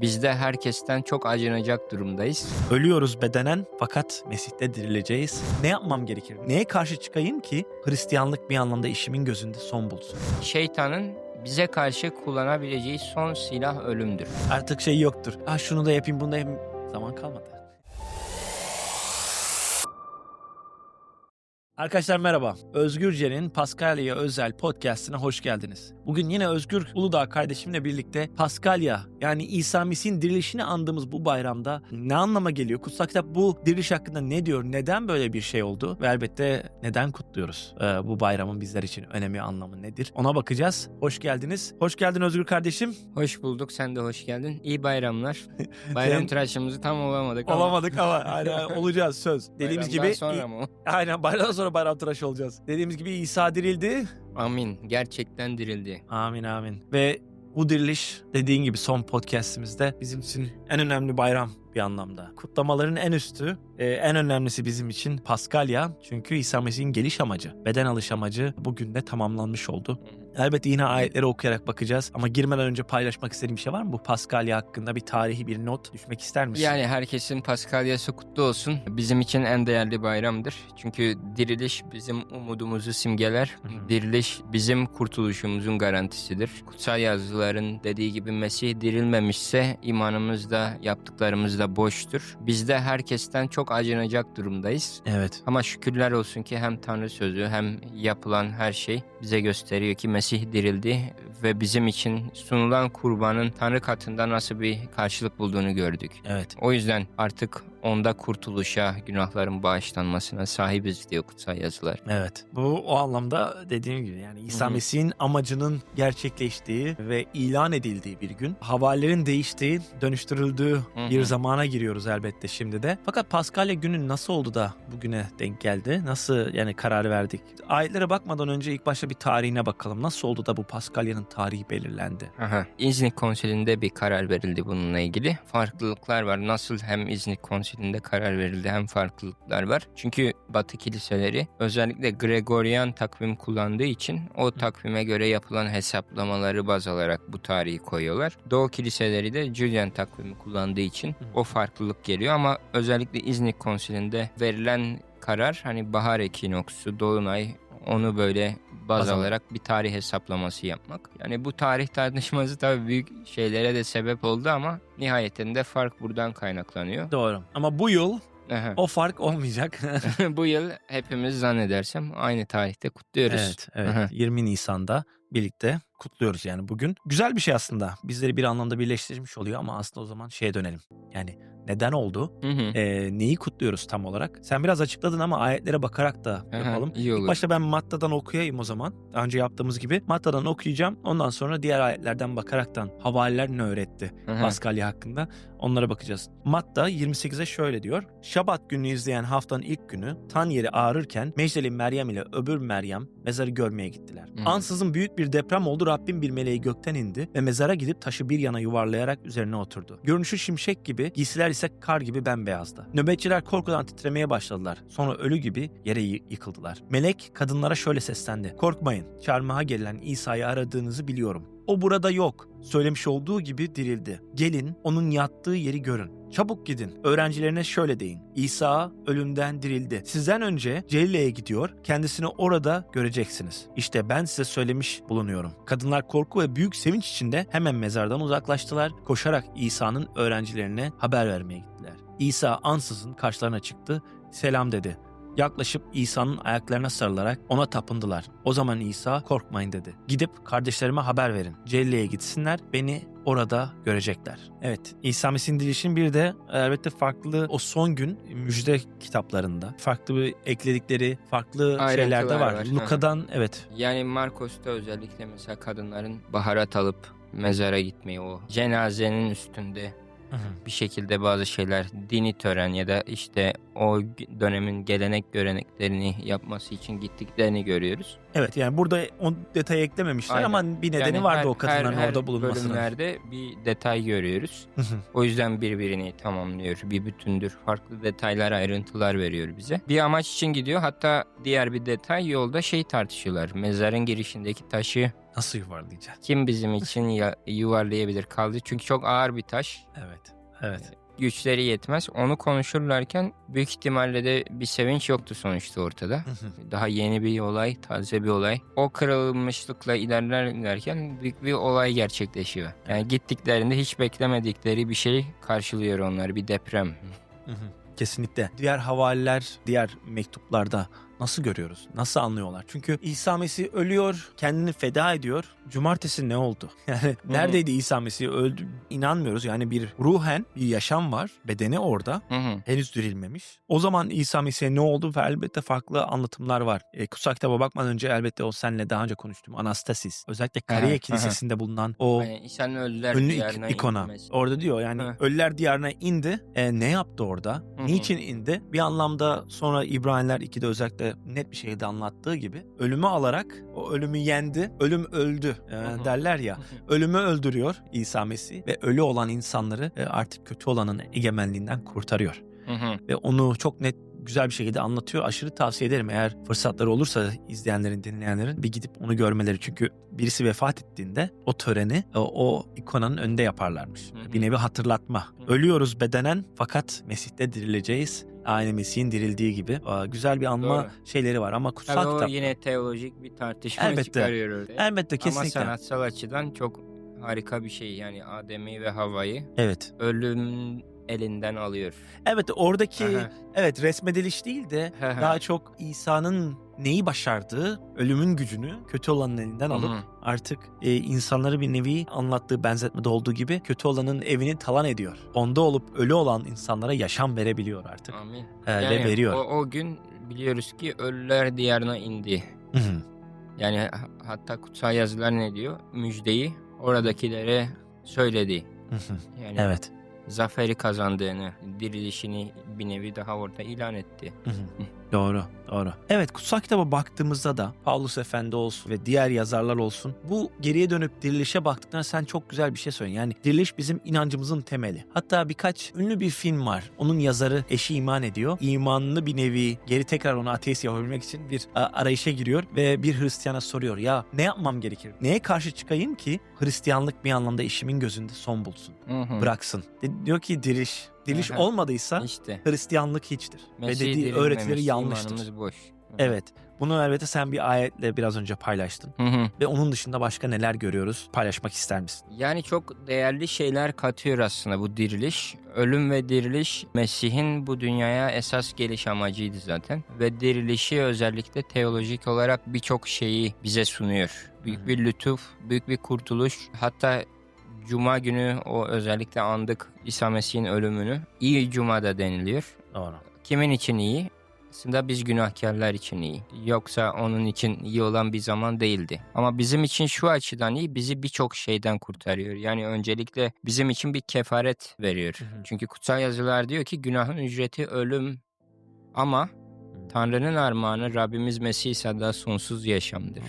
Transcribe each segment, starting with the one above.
Biz de herkesten çok acınacak durumdayız. Ölüyoruz bedenen fakat Mesih'te dirileceğiz. Ne yapmam gerekir? Neye karşı çıkayım ki Hristiyanlık bir anlamda işimin gözünde son bulsun? Şeytanın bize karşı kullanabileceği son silah ölümdür. Artık şey yoktur. Ha şunu da yapayım bunu da yapayım. Zaman kalmadı. Arkadaşlar merhaba. Özgürce'nin Paskalya özel podcastine hoş geldiniz. Bugün yine Özgür Uludağ kardeşimle birlikte Paskalya yani İsa Mesih'in dirilişini andığımız bu bayramda ne anlama geliyor? Kutsal kitap bu diriliş hakkında ne diyor? Neden böyle bir şey oldu? Ve elbette neden kutluyoruz? Ee, bu bayramın bizler için önemi anlamı nedir? Ona bakacağız. Hoş geldiniz. Hoş geldin Özgür kardeşim. Hoş bulduk, sen de hoş geldin. İyi bayramlar. Bayram tıraşımızı tam olamadık ama. Olamadık ama aynen olacağız söz. Dediğimiz gibi sonra mı? aynen bayramdan sonra bayram tıraşı olacağız. Dediğimiz gibi İsa dirildi. Amin. Gerçekten dirildi. Amin amin. Ve bu diriliş dediğin gibi son podcastimizde bizim için en önemli bayram bir anlamda. Kutlamaların en üstü, e, en önemlisi bizim için Paskalya. Çünkü İsa Mesih'in geliş amacı, beden alış amacı bugün de tamamlanmış oldu. Elbette yine ayetleri okuyarak bakacağız ama girmeden önce paylaşmak istediğim bir şey var mı? Bu Paskalya hakkında bir tarihi bir not düşmek ister misin? Yani herkesin Paskalyası kutlu olsun. Bizim için en değerli bayramdır. Çünkü diriliş bizim umudumuzu simgeler. Diriliş bizim kurtuluşumuzun garantisidir. Kutsal yazıların dediği gibi Mesih dirilmemişse imanımız da yaptıklarımız da boştur. Biz de herkesten çok acınacak durumdayız. Evet. Ama şükürler olsun ki hem Tanrı sözü hem yapılan her şey bize gösteriyor ki Mesih dirildi ve bizim için sunulan kurbanın Tanrı katında nasıl bir karşılık bulduğunu gördük. Evet. O yüzden artık onda kurtuluşa, günahların bağışlanmasına sahibiz diyor kutsal yazılar. Evet. Bu o anlamda dediğim gibi yani İsa. Mesih'in amacının gerçekleştiği ve ilan edildiği bir gün. Havalerin değiştiği, dönüştürüldüğü Hı bir zamana giriyoruz elbette şimdi de. Fakat Paskalya günü nasıl oldu da bugüne denk geldi? Nasıl yani karar verdik? Ayetlere bakmadan önce ilk başta bir tarihine bakalım. Nasıl oldu da bu Paskalya'nın tarihi belirlendi? Aha. İznik Konsili'nde bir karar verildi bununla ilgili. Farklılıklar var. Nasıl hem İznik Konsili'nde karar verildi hem farklılıklar var. Çünkü Batı kiliseleri özellikle Gregorian takvim kullandığı için o takvime göre yapılan hesaplamaları baz alarak bu tarihi koyuyorlar. Doğu kiliseleri de Julian takvimi kullandığı için o farklılık geliyor ama özellikle İznik Konsili'nde verilen karar hani bahar ekinoksu, dolunay onu böyle baz Baz alarak. bir tarih hesaplaması yapmak. Yani bu tarih tartışması tabii büyük şeylere de sebep oldu ama nihayetinde fark buradan kaynaklanıyor. Doğru. Ama bu yıl Aha. o fark olmayacak. bu yıl hepimiz zannedersem aynı tarihte kutluyoruz. Evet, evet. Aha. 20 Nisan'da birlikte kutluyoruz yani bugün. Güzel bir şey aslında. Bizleri bir anlamda birleştirmiş oluyor ama aslında o zaman şeye dönelim. Yani neden oldu? Hı hı. Ee, neyi kutluyoruz tam olarak? Sen biraz açıkladın ama ayetlere bakarak da Aha, yapalım. iyi İlk olur. başta ben Matta'dan okuyayım o zaman. Daha önce yaptığımız gibi. Matta'dan okuyacağım. Ondan sonra diğer ayetlerden bakaraktan havariler ne öğretti Aha. Paskalya hakkında onlara bakacağız. Matta 28'e şöyle diyor. Şabat günü izleyen haftanın ilk günü tan yeri ağrırken Mecdeli Meryem ile öbür Meryem mezarı görmeye gittiler. Hı. Ansızın büyük bir deprem oldu. Rabbim bir meleği gökten indi ve mezara gidip taşı bir yana yuvarlayarak üzerine oturdu. Görünüşü şimşek gibi, giysiler ise kar gibi bembeyazdı. Nöbetçiler korkudan titremeye başladılar. Sonra ölü gibi yere yıkıldılar. Melek kadınlara şöyle seslendi. Korkmayın, çarmıha gelen İsa'yı aradığınızı biliyorum. O burada yok. Söylemiş olduğu gibi dirildi. Gelin onun yattığı yeri görün. Çabuk gidin. Öğrencilerine şöyle deyin. İsa ölümden dirildi. Sizden önce Celile'ye gidiyor. Kendisini orada göreceksiniz. İşte ben size söylemiş bulunuyorum. Kadınlar korku ve büyük sevinç içinde hemen mezardan uzaklaştılar. Koşarak İsa'nın öğrencilerine haber vermeye gittiler. İsa ansızın karşılarına çıktı. Selam dedi. Yaklaşıp İsa'nın ayaklarına sarılarak ona tapındılar. O zaman İsa korkmayın dedi. Gidip kardeşlerime haber verin. Celle'ye gitsinler beni orada görecekler. Evet İsa Mesih'in dirilişinin bir de elbette farklı o son gün müjde kitaplarında farklı bir ekledikleri farklı Ayrıntılar şeyler de var. var. Luka'dan evet Yani Marcos'ta özellikle mesela kadınların baharat alıp mezara gitmeyi o cenazenin üstünde bir şekilde bazı şeyler dini tören ya da işte o dönemin gelenek göreneklerini yapması için gittiklerini görüyoruz. Evet yani burada o detayı eklememişler Aynen. ama bir nedeni Yani vardı her- o kadınların her- orada her bulunmasının. bölümlerde bir detay görüyoruz. Hı hı. O yüzden birbirini tamamlıyor. Bir bütündür. Farklı detaylar, ayrıntılar veriyor bize. Bir amaç için gidiyor. Hatta diğer bir detay yolda şey tartışıyorlar. Mezarın girişindeki taşı Nasıl yuvarlayacağız? Kim bizim için ya- yuvarlayabilir kaldı? Çünkü çok ağır bir taş. Evet. Evet. Güçleri yetmez. Onu konuşurlarken büyük ihtimalle de bir sevinç yoktu sonuçta ortada. Daha yeni bir olay, taze bir olay. O kırılmışlıkla ilerlerken büyük bir olay gerçekleşiyor. Yani gittiklerinde hiç beklemedikleri bir şey karşılıyor onları. Bir deprem. Kesinlikle. Diğer havaliler, diğer mektuplarda nasıl görüyoruz? Nasıl anlıyorlar? Çünkü İsa Mesih ölüyor, kendini feda ediyor. Cumartesi ne oldu? Yani neredeydi İsa Mesih? Öldü. İnanmıyoruz. Yani bir ruhen bir yaşam var. Bedeni orada. Hı hı. henüz dirilmemiş. O zaman İsa Mesih'e ne oldu ve elbette farklı anlatımlar var. E, kutsal kitaba bakmadan önce elbette o senle daha önce konuştum. Anastasis. Özellikle Kariye Kilisesi'nde bulunan o Yani ölüler ünlü ik- ikona. inmesi. Orada diyor yani Hı. ölüler diyarına indi. E, ne yaptı orada? hı. Niçin indi? Bir anlamda sonra İbraniler 2'de özellikle net bir şekilde anlattığı gibi ölümü alarak o ölümü yendi. Ölüm öldü e, derler ya. Ölümü öldürüyor İsa Mesih ve ölü olan insanları e, artık kötü olanın egemenliğinden kurtarıyor Hı hı. ve onu çok net güzel bir şekilde anlatıyor. Aşırı tavsiye ederim eğer fırsatları olursa izleyenlerin, dinleyenlerin bir gidip onu görmeleri. Çünkü birisi vefat ettiğinde o töreni o, o ikonanın önünde yaparlarmış. Hı hı. Bir nevi hatırlatma. Hı. Ölüyoruz bedenen fakat Mesih'te dirileceğiz. Aynı Mesih'in dirildiği gibi. Aa, güzel bir anma Doğru. şeyleri var ama kutsal Tabii kitap. yine teolojik bir tartışma Elbette. çıkarıyor orada. Elbette Ama kesinlikle. sanatsal açıdan çok harika bir şey. Yani Adem'i ve Havva'yı Evet. ölüm elinden alıyor. Evet oradaki Aha. evet resmediliş değil de Aha. daha çok İsa'nın neyi başardığı, ölümün gücünü kötü olanın elinden alıp Hı hı. artık e, insanları bir nevi anlattığı benzetmede olduğu gibi kötü olanın evini talan ediyor. Onda olup ölü olan insanlara yaşam verebiliyor artık. Amin. E, ve veriyor. O, o gün biliyoruz ki ölüler diyarına indi. Yani ha- hatta kutsal yazılar ne diyor? Müjdeyi oradakilere söyledi. Hı hı. Yani evet. Zaferi kazandığını, dirilişini bir nevi daha orada ilan etti. Hı hı. Doğru, doğru. Evet, kutsal kitaba baktığımızda da Paulus Efendi olsun ve diğer yazarlar olsun bu geriye dönüp dirilişe baktıklarında sen çok güzel bir şey söylüyorsun. Yani diriliş bizim inancımızın temeli. Hatta birkaç ünlü bir film var. Onun yazarı eşi iman ediyor. İmanını bir nevi geri tekrar onu ateist yapabilmek için bir arayışa giriyor ve bir Hristiyana soruyor. Ya ne yapmam gerekir? Neye karşı çıkayım ki Hristiyanlık bir anlamda işimin gözünde son bulsun, Hı hı. bıraksın? Diyor ki diriliş. Diriliş Aha. olmadıysa İşte. Hristiyanlık hiçtir. Mesih ve dediği dirilmemiş, öğretileri yanlıştır. imanımız boş. Evet. Bunu elbette sen bir ayetle biraz önce paylaştın. Hı hı. Ve onun dışında başka neler görüyoruz? Paylaşmak ister misin? Yani çok değerli şeyler katıyor aslında bu diriliş. Ölüm ve diriliş Mesih'in bu dünyaya esas geliş amacıydı zaten. Ve dirilişi özellikle teolojik olarak birçok şeyi bize sunuyor. Büyük bir lütuf, büyük bir kurtuluş. Hatta Cuma günü o özellikle andık İsa Mesih'in ölümünü. İyi Cuma da deniliyor. Doğru. Kimin için iyi? Aslında biz günahkarlar için iyi. Yoksa onun için iyi olan bir zaman değildi. Ama bizim için şu açıdan iyi, bizi birçok şeyden kurtarıyor. Yani öncelikle bizim için bir kefaret veriyor. Hı hı. Çünkü kutsal yazılar diyor ki günahın ücreti ölüm. Ama Tanrı'nın armağanı Rabbimiz Mesih İsa'da sonsuz yaşamdır.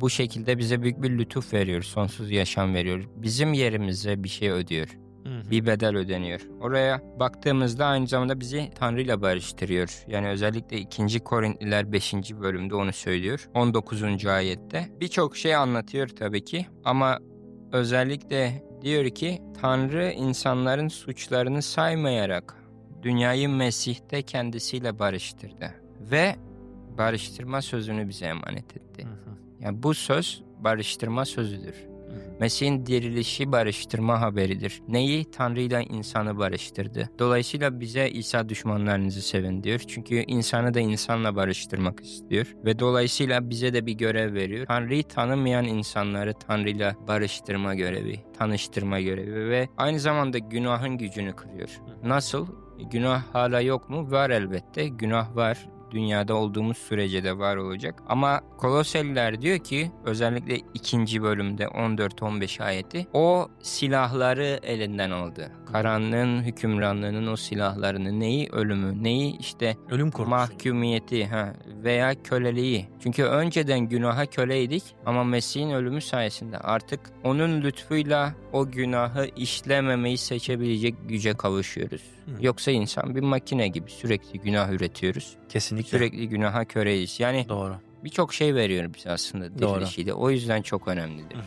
Bu şekilde bize büyük bir lütuf veriyor, sonsuz yaşam veriyor. Bizim yerimize bir şey ödüyor bir bedel ödeniyor. Oraya baktığımızda aynı zamanda bizi Tanrı ile barıştırıyor. Yani özellikle 2. Korintliler 5. bölümde onu söylüyor. 19. ayette. Birçok şey anlatıyor tabii ki ama özellikle diyor ki Tanrı insanların suçlarını saymayarak dünyayı Mesih'te kendisiyle barıştırdı. Ve barıştırma sözünü bize emanet etti. Yani bu söz barıştırma sözüdür. Mesih'in dirilişi barıştırma haberidir. Neyi? Tanrı ile insanı barıştırdı. Dolayısıyla bize İsa düşmanlarınızı sevin diyor. Çünkü insanı da insanla barıştırmak istiyor. Ve dolayısıyla bize de bir görev veriyor. Tanrı'yı tanımayan insanları Tanrı ile barıştırma görevi, tanıştırma görevi ve aynı zamanda günahın gücünü kırıyor. Nasıl? Günah hala yok mu? Var elbette. Günah var dünyada olduğumuz sürece de var olacak. Ama Koloseliler diyor ki özellikle ikinci bölümde 14-15 ayeti o silahları elinden aldı. Karanlığın hükümranlığının o silahlarını neyi ölümü neyi işte Ölüm korkusu. mahkumiyeti ha, veya köleliği. Çünkü önceden günaha köleydik ama Mesih'in ölümü sayesinde artık onun lütfuyla o günahı işlememeyi seçebilecek güce kavuşuyoruz. Hı. Yoksa insan bir makine gibi sürekli günah üretiyoruz. Kesinlikle. Sürekli günaha köreyiz. Yani Doğru. Birçok şey veriyor bize aslında Doğru. dirilişi de. O yüzden çok önemlidir.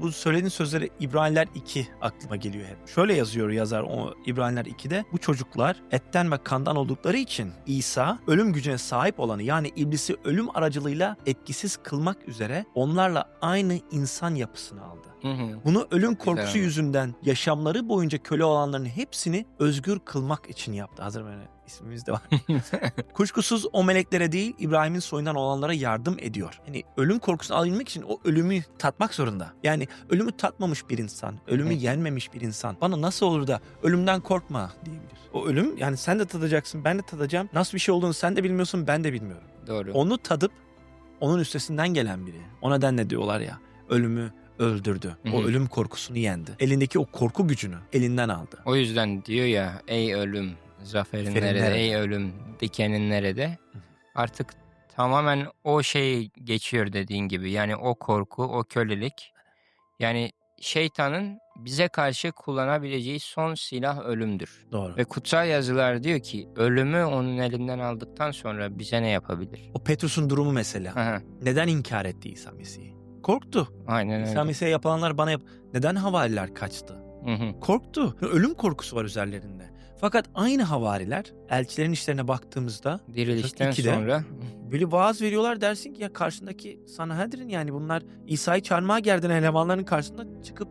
Bu söylediğin sözleri İbraniler 2 aklıma geliyor hep. Şöyle yazıyor yazar o İbraniler 2'de. Bu çocuklar etten ve kandan oldukları için İsa ölüm gücüne sahip olanı yani iblisi ölüm aracılığıyla etkisiz kılmak üzere onlarla aynı insan yapısını aldı. Hı hı. Bunu ölüm korkusu Güzel. yüzünden yaşamları boyunca köle olanların hepsini özgür kılmak için yaptı. Hazır böyle ismimiz de var. Kuşkusuz o meleklere değil İbrahim'in soyundan olanlara yardım ediyor. Hani ölüm korkusunu alabilmek için o ölümü tatmak zorunda. Yani ölümü tatmamış bir insan, ölümü Hı. yenmemiş bir insan bana nasıl olur da ölümden korkma diyebilir. O ölüm yani sen de tadacaksın ben de tadacağım. Nasıl bir şey olduğunu sen de bilmiyorsun ben de bilmiyorum. Doğru. Onu tadıp onun üstesinden gelen biri. O nedenle diyorlar ya ölümü öldürdü. Hı O ölüm korkusunu yendi. Elindeki o korku gücünü elinden aldı. O yüzden diyor ya ey ölüm zaferin Zaferin nerede, nerede? ey ölüm dikenin nerede? Artık tamamen o şey geçiyor dediğin gibi. Yani o korku, o kölelik. Yani şeytanın bize karşı kullanabileceği son silah ölümdür. Doğru. Ve kutsal yazılar diyor ki ölümü onun elinden aldıktan sonra bize ne yapabilir? O Petrus'un durumu mesela. Aha, Neden inkar etti İsa Mesih'i? Korktu. Aynen İsa öyle. Mesih'e yapılanlar bana yap. Neden havariler kaçtı? Hı hı. Korktu. Ölüm korkusu var üzerlerinde. Fakat aynı havariler elçilerin işlerine baktığımızda Dirilişten 42'de sonra. böyle vaaz veriyorlar dersin ki ya karşındaki Sanhedrin yani bunlar İsa'yı çarmıha gerdiren elemanların karşısında çıkıp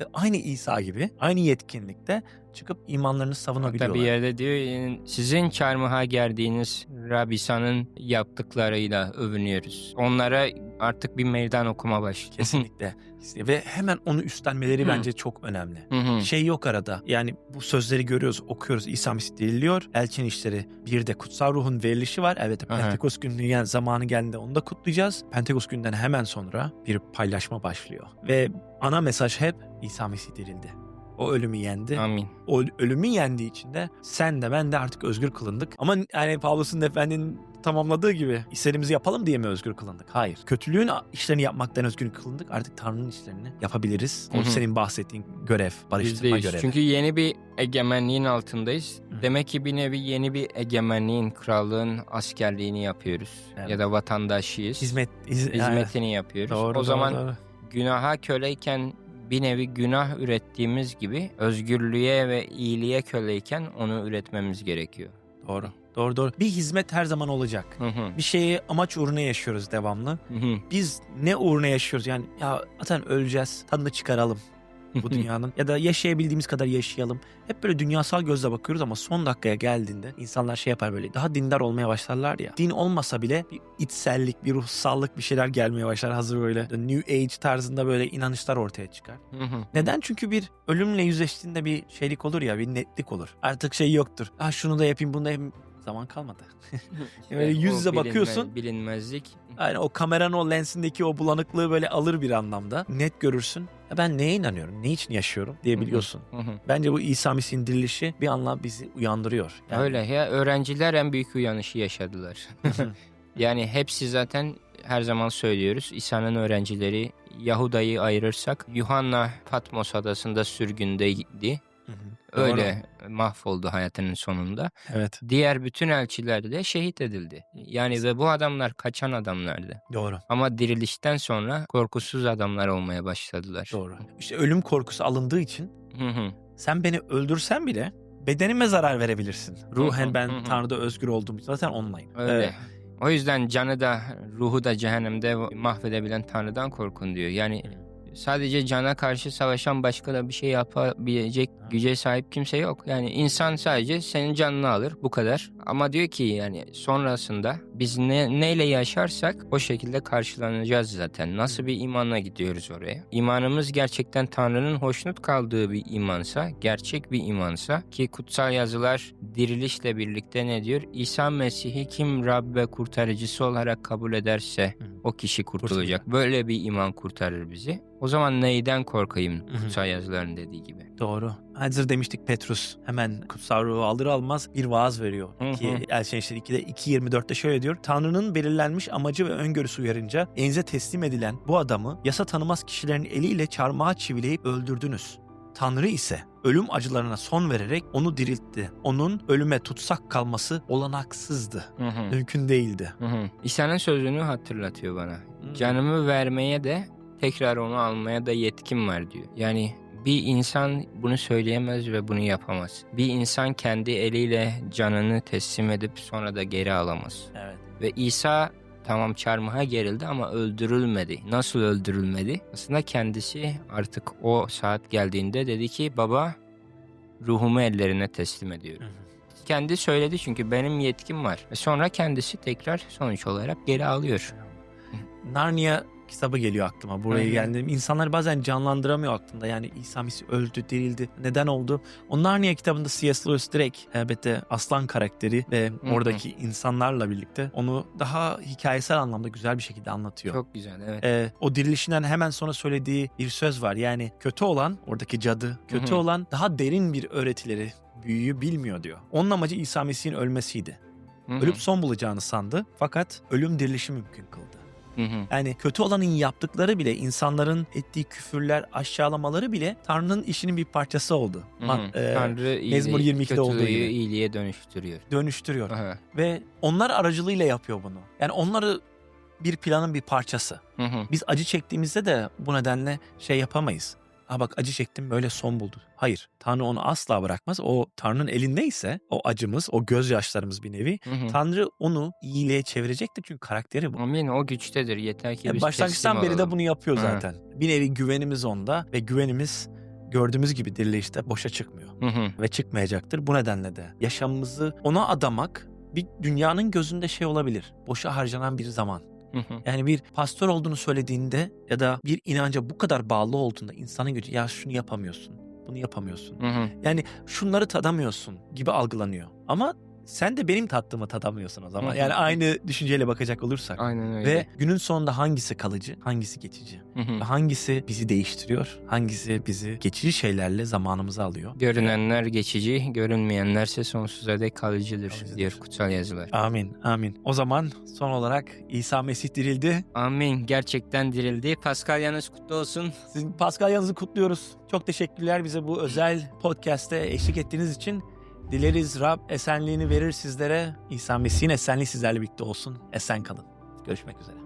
e, aynı İsa gibi aynı yetkinlikte çıkıp imanlarını Hatta savunabiliyorlar. bir yerde diyor sizin çarmıha gerdiğiniz Rabisa'nın yaptıklarıyla övünüyoruz. Onlara artık bir meydan okuma başlıyor. Kesinlikle. Ve hemen onu üstlenmeleri Hı. bence çok önemli. Hı hı. Şey yok arada. Yani bu sözleri görüyoruz, okuyoruz. İsa Mesih diriliyor. Elçin işleri. Bir de kutsal ruhun verilişi var. Evet. Pentekost günü yani zamanı geldiğinde onu da kutlayacağız. Pentekost günden hemen sonra bir paylaşma başlıyor. Ve ana mesaj hep İsa Mesih dirildi. O ölümü yendi. Amin. O ölümü yendiği için de sen de ben de artık özgür kılındık. Ama yani Pavlus'un efendinin tamamladığı gibi istediğimizi yapalım diye mi özgür kılındık? Hayır. Kötülüğün işlerini yapmaktan özgür kılındık. Artık Tanrı'nın işlerini yapabiliriz. O Hı hı. senin bahsettiğin görev, barıştırma %100. görevi. Çünkü yeni bir egemenliğin altındayız. Hı. Demek ki bir nevi yeni bir egemenliğin, krallığın askerliğini yapıyoruz. Evet. Ya da vatandaşıyız. hizmet hiz- Hizmetini yapıyoruz. Doğru, o doğru, zaman doğru. günaha köleyken bir nevi günah ürettiğimiz gibi özgürlüğe ve iyiliğe köleyken onu üretmemiz gerekiyor. doğru. Doğru doğru. Bir hizmet her zaman olacak. Hı hı. Bir şeyi amaç uğruna yaşıyoruz devamlı. Hı hı. Biz ne uğruna yaşıyoruz? Yani ya zaten öleceğiz. Tadını çıkaralım bu dünyanın. ya da yaşayabildiğimiz kadar yaşayalım. Hep böyle dünyasal gözle bakıyoruz ama son dakikaya geldiğinde insanlar şey yapar böyle daha dindar olmaya başlarlar ya. Din olmasa bile bir içsellik, bir ruhsallık bir şeyler gelmeye başlar. Hazır böyle The New Age tarzında böyle inanışlar ortaya çıkar. Neden? Çünkü bir ölümle yüzleştiğinde bir şeylik olur ya, bir netlik olur. Artık şey yoktur. Ah şunu da yapayım, bunu da yapayım. Zaman kalmadı. Böyle yüz yüze bakıyorsun. Bilinmezlik. Yani o kameranın o lensindeki o bulanıklığı böyle alır bir anlamda. Net görürsün. Ya ben neye inanıyorum, ne için yaşıyorum diyebiliyorsun. Hı hı. Bence bu İsa Mesih'in dirilişi bir anlam bizi uyandırıyor. Yani- Öyle ya öğrenciler en büyük uyanışı yaşadılar. yani hepsi zaten her zaman söylüyoruz. İsa'nın öğrencileri Yahuda'yı ayırırsak Yuhanna Patmos adasında sürgündeydi. Hı hı. Öyle mahvoldu hayatının sonunda. Evet. Diğer bütün elçiler de şehit edildi. Yani ve bu adamlar kaçan adamlardı. Doğru. Ama dirilişten sonra korkusuz adamlar olmaya başladılar. Doğru. İşte ölüm korkusu alındığı için Hı hı. sen beni öldürsen bile bedenime zarar verebilirsin. Ruhen ben hı hı. Tanrı'da özgür için zaten online. Öyle. Ee, O yüzden canı da ruhu da cehennemde mahvedebilen Tanrı'dan korkun diyor. Yani sadece cana karşı savaşan başka da bir şey yapabilecek güce sahip kimse yok. Yani insan sadece senin canını alır bu kadar. Ama diyor ki yani sonrasında biz ne, neyle yaşarsak o şekilde karşılanacağız zaten. Nasıl bir imanla gidiyoruz oraya? İmanımız gerçekten Tanrı'nın hoşnut kaldığı bir imansa, gerçek bir imansa ki kutsal yazılar dirilişle birlikte ne diyor? İsa Mesih'i kim Rab ve kurtarıcısı olarak kabul ederse Hı. O kişi kurtulacak. Böyle bir iman kurtarır bizi. O zaman neyden korkayım kutsal yazıların dediği gibi. Doğru. Hazır demiştik Petrus hemen kutsal ruhu alır almaz bir vaaz veriyor. Hı hı. Ki Elçin İşleri 2'de 2.24'te şöyle diyor. Tanrı'nın belirlenmiş amacı ve öngörüsü uyarınca elinize teslim edilen bu adamı yasa tanımaz kişilerin eliyle çarmıha çivileyip öldürdünüz. Tanrı ise ölüm acılarına son vererek onu diriltti. Onun ölüme tutsak kalması olanaksızdı. Hı hı. Mümkün değildi. Hı hı. İsa'nın sözünü hatırlatıyor bana. Canımı vermeye de tekrar onu almaya da yetkim var diyor. Yani bir insan bunu söyleyemez ve bunu yapamaz. Bir insan kendi eliyle canını teslim edip sonra da geri alamaz. Evet. Ve İsa tamam çarmıha gerildi ama öldürülmedi. Nasıl öldürülmedi? Aslında kendisi artık o saat geldiğinde dedi ki baba ruhumu ellerine teslim ediyorum. Kendi söyledi çünkü benim yetkim var. Ve sonra kendisi tekrar sonuç olarak geri alıyor. Narnia kitabı geliyor aklıma buraya hı. geldim. İnsanlar bazen canlandıramıyor aklında. Yani İsa Mesih öldü, dirildi. Neden oldu? O Narnia kitabında C.S. Lewis direkt elbette aslan karakteri ve Hı hı. oradaki insanlarla birlikte onu daha hikayesel anlamda güzel bir şekilde anlatıyor. Çok güzel evet. Ee, o dirilişinden hemen sonra söylediği bir söz var. Yani kötü olan, oradaki cadı, kötü Hı hı. olan daha derin bir öğretileri, büyüyü bilmiyor diyor. Onun amacı İsa Mesih'in ölmesiydi. Hı hı. Ölüp son bulacağını sandı fakat ölüm dirilişi mümkün kıldı. Hı hı. Yani kötü olanın yaptıkları bile, insanların ettiği küfürler, aşağılamaları bile Tanrı'nın işinin bir parçası oldu. Hı hı. e, Tanrı Mezmur iyiliği, 22'de olduğu gibi. iyiliğe dönüştürüyor. dönüştürüyor. Aha. Ve onlar aracılığıyla yapıyor bunu. Yani onları bir planın bir parçası. Hı hı. Biz acı çektiğimizde de bu nedenle şey yapamayız. Ha bak acı çektim böyle son buldu. Hayır. Tanrı onu asla bırakmaz. O Tanrı'nın elindeyse o acımız, o gözyaşlarımız bir nevi. Hı hı. Tanrı onu iyiliğe çevirecektir çünkü karakteri bu. Amin o güçtedir yeter ki Yani biz başlangıçtan beri de olalım. bunu yapıyor Hı. zaten. Bir nevi güvenimiz onda ve güvenimiz gördüğümüz gibi dirilişte boşa çıkmıyor Hı hı. ve çıkmayacaktır. Bu nedenle de yaşamımızı ona adamak bir dünyanın gözünde şey olabilir. Boşa harcanan bir zaman. Hı hı. Yani bir pastör olduğunu söylediğinde ya da bir inanca bu kadar bağlı olduğunda insanın gücü ya şunu yapamıyorsun, bunu yapamıyorsun. Hı hı. Yani şunları tadamıyorsun gibi algılanıyor. Ama sen de benim tattığımı tadamıyorsun o zaman. Yani aynı düşünceyle bakacak olursak. Aynen öyle. Ve günün sonunda hangisi kalıcı, hangisi geçici? Ve hangisi bizi değiştiriyor, hangisi bizi geçici şeylerle zamanımızı alıyor? Görünenler geçici, görünmeyenlerse sonsuza dek kalıcıdır, Kalıcıdır. diyor kutsal yazılar. Amin, amin. O zaman son olarak İsa Mesih dirildi. Amin. Gerçekten dirildi. Paskalyanız kutlu olsun. Sizin Paskalyanızı kutluyoruz. Çok teşekkürler bize bu özel podcast'te eşlik ettiğiniz için. Dileriz Rab esenliğini verir sizlere. İsa Mesih'in esenliği sizlerle birlikte olsun. Esen kalın. Görüşmek üzere.